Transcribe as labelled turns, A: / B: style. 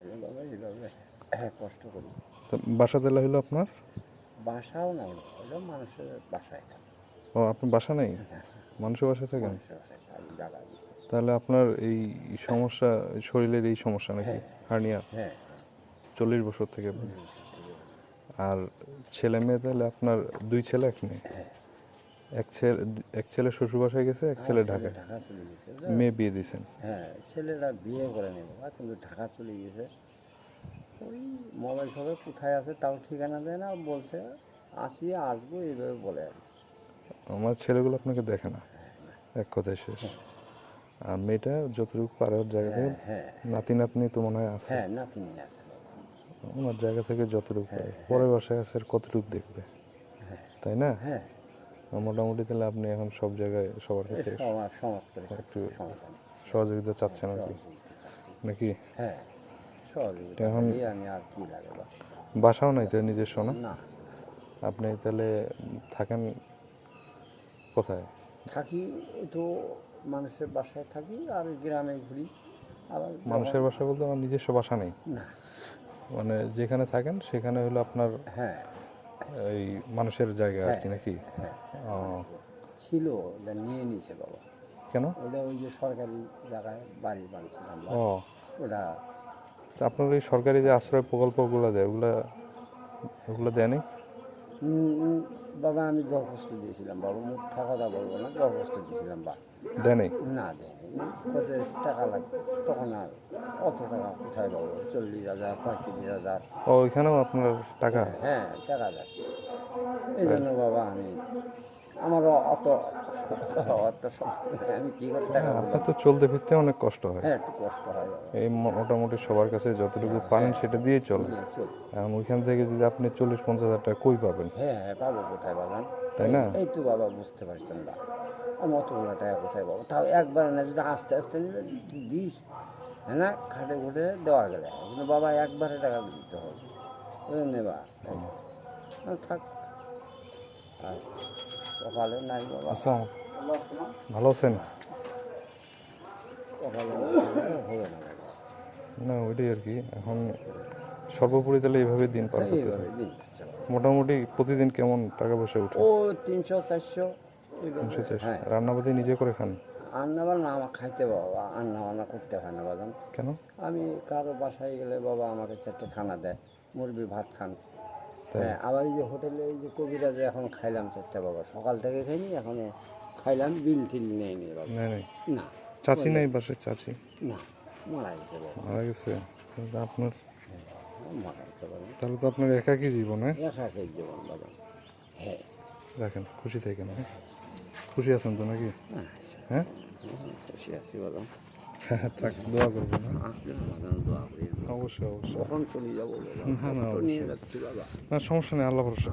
A: এইভাবে এইভাবে কষ্ট করি।
B: তো বাসা জেলা হলো আপনার?
A: বাসাও নাই হলো মানুষের বাসায়।
B: ও আপনার বাসা নেই? মানুষের বাসায় থাকেন। তাহলে আপনার এই সমস্যা শরীরের এই সমস্যা নাকি? হার্নিয়া?
A: হ্যাঁ।
B: চল্লিশ বছর থেকে। আর ছেলে মেয়ে তাহলে আপনার দুই ছেলে এক মেয়ে? এক ছেলে এক ছেলে শ্বশুর বাসায় গেছে এক ছেলে ঢাকায়।
A: ঢাকা চলে গেছে।
B: মেয়ে বিয়ে দিয়েছেন।
A: হ্যাঁ ছেলেরা বিয়ে করে নেবে বা কিন্তু ঢাকা চলে গেছে। ওই মোবাইল ফোনে কোথায় আছে তাও ঠিকানা দেয় না বলছে আসি আসব এইভাবে বলে আর
B: আমার ছেলেগুলো আপনাকে দেখে না এক কথায় শেষ। আর মেয়েটা যতটুকু পারে ওর জায়গা থেকে
A: হ্যাঁ
B: নাতি নাতনি তো মনে হয় আছে।
A: হ্যাঁ নাতিনি আছে
B: ওনার জায়গা থেকে যতটুকু পারে। পরের বাসায় আছে কতটুকু দেখবে। তাই না?
A: হ্যাঁ।
B: মোটামুটি তাহলে আপনি এখন সব জায়গায় সবার কাছে
A: নেই।
B: সহযোগিতা চাচ্ছেন আর কি। নাকি?
A: হ্যাঁ সহযোগিতা
B: এখন-
A: আমি আর কি লাগে
B: বাসাও নাই তো নিজস্ব না? আপনি তাহলে থাকেন কোথায়?
A: থাকি একটু মানুষের বাসায় থাকি আর গ্রামে ঘুরি। আবার
B: মানুষের বাসা বলতে আমার নিজস্ব বাসা নেই।
A: না।
B: মানে যেখানে থাকেন সেখানে হলো আপনার
A: হ্যাঁ।
B: এই মানুষের জায়গা আর কি নাকি?
A: হ্যাঁ ছিল ওটা নিয়ে নিয়েছে বাবা।
B: কেন?
A: ওটা ওই যে সরকারি জায়গায় বাড়ি বানিয়েছিলাম
B: ও।
A: ওটা
B: তা আপনার ওই সরকারি যে আশ্রয় প্রকল্পগুলো দেয় ওগুলা ওগুলো দেয়নি?
A: বাবা আমি দরখাস্ত দিয়েছিলাম বাবা মুখ কথা বলব না দরখাস্ত দিয়েছিলাম বা।
B: দেয়নি?
A: না দেয়নি। টাকা লাগবে? তখন আর অত টাকা কোথায় পাবো? চল্লিশ হাজার পঁয়ত্রিশ হাজার।
B: ও ওইখানেও আপনার টাকা?
A: হ্যাঁ টাকা যাচ্ছে। এই জন্য বাবা আমি আমারও অত অত সম্পদ নেই। আমি কী করে টাকা
B: তো চলতে ফিরতে অনেক কষ্ট হয়।
A: হ্যাঁ একটু কষ্ট হয়
B: এই মোটামুটি সবার কাছে যতটুকু পারেন সেটা দিয়েই চলে।
A: হ্যাঁ।
B: এখন ওইখান থেকে যদি আপনি চল্লিশ পঞ্চাশ হাজার টাকা কই পাবেন?
A: হ্যাঁ হ্যাঁ পাবো কোথায় বাগান
B: তাই না?
A: এই তো বাবা বুঝতে পারছেন না আমি অতগুলো টাকা কোথায় পাবো? তাও একবার না যদি আস্তে আস্তে দিস হ্যাঁ না খাটে ঘুটে দেওয়া গেলে। কিন্তু বাবা একবারে টাকা দিতে হবে। নেবা থাক। আর নাই বাবা।
B: আসসালাম ভালো আছেন?
A: হবে না
B: না ওইটাই আর কি। এখন সর্বোপরি তাহলে এইভাবে দিন পার
A: দিন
B: মোটামুটি প্রতিদিন কেমন টাকা পয়সা উঠে
A: ও তিনশো চারশো।
B: তিনশো চারশো।
A: হ্যাঁ।
B: রান্নাবাদি নিজে করে খান?
A: রান্না বান্না আমার খাইতে বাবা। রান্না বান্না করতে হয় না বাদাম
B: কেন?
A: আমি কারও বাসায় গেলে বাবা আমাকে চারটে খানা দেয়। মুরগির ভাত খান? হ্যাঁ আবার এই যে হোটেলে এই যে কবিরাজে এখন খাইলাম চারটে বাবা। সকাল থেকে খাইনি এখন খাইলাম বিল টিল নেই নি বাবা না।
B: চাচি নাই বাসে চাচি?
A: না মারা গেছে
B: মারা গেছে? আপনার?
A: মারা গেছে
B: তাহলে তো আপনার একাকী জীবন হ্যাঁ?
A: একা খেয়ে জীবন বাবা। হ্যাঁ।
B: রাখেন খুশি থাকেন হ্যাঁ? খুশি আছেন তো নাকি?
A: হ্যাঁ,
B: হ্যাঁ?
A: খুশি আছি বাবা।
B: থাক দোয়া করব হ্যাঁ?
A: দোয়া করি
B: অবশ্যই অবশ্যই।
A: কখন চলে যাব
B: না, না,
A: যাচ্ছি বাবা?
B: না সমস্যা নেই আল্লাহ ভরসা।